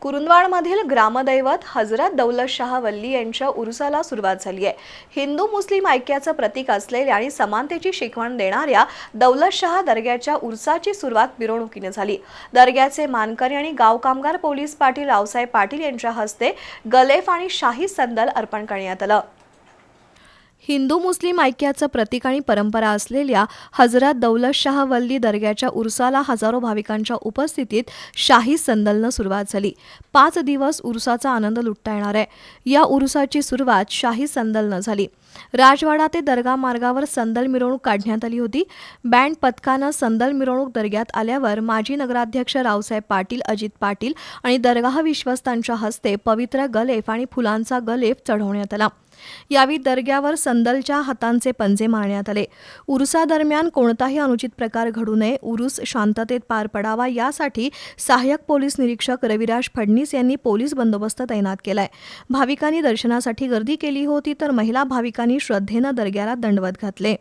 कुरुंदवाडमधील ग्रामदैवत हजरत दौलत शाह वल्ली यांच्या उरुसाला सुरुवात झाली आहे. हिंदू मुस्लिम ऐक्याचं प्रतीक असलेल्या आणि समानतेची शिकवण देणाऱ्या दौलत शाह दर्ग्याच्या उरसाची सुरुवात मिरवणुकीने झाली. दर्ग्याचे मानकरी आणि गाव कामगार पोलीस पाटील रावसाहेब पाटील यांच्या हस्ते गलेफ आणि शाही संदल अर्पण करण्यात आलं. हिंदू मुस्लिम ऐक्याचं प्रतीक आणि परंपरा असलेल्या हजरत दौलत शाह वल्ली दर्ग्याच्या उरसाला हजारो भाविकांच्या उपस्थितीत शाही संदलनं सुरुवात झाली. पाच दिवस उरसाचा आनंद लुटता येणार आहे. या उरुसाची सुरुवात शाही संदलनं झाली. राजवाडा ते दर्गा मार्गावर संदल मिरवणूक काढण्यात आली होती. बँड पथकानं संदल मिरवणूक दर्ग्यात आल्यावर माजी नगराध्यक्ष रावसाहेब पाटील अजित पाटील आणि दर्गाह विश्वस्तांच्या हस्ते पवित्र गलेफ आणि फुलांचा गलेफ चढवण्यात आला. यावेळी दर्ग्यावर संदलच्या हातांचे पंजे मारण्यात आले. उरुसादरम्यान कोणताही अनुचित प्रकार घडू नये उरुस शांततेत पार पडावा यासाठी सहाय्यक पोलीस निरीक्षक रविराज फडणीस यांनी पोलीस बंदोबस्त तैनात केलाय. भाविकांनी दर्शनासाठी गर्दी केली होती तर महिला भाविकांनी श्रद्धेनं दर्ग्याला दंडवत घातले.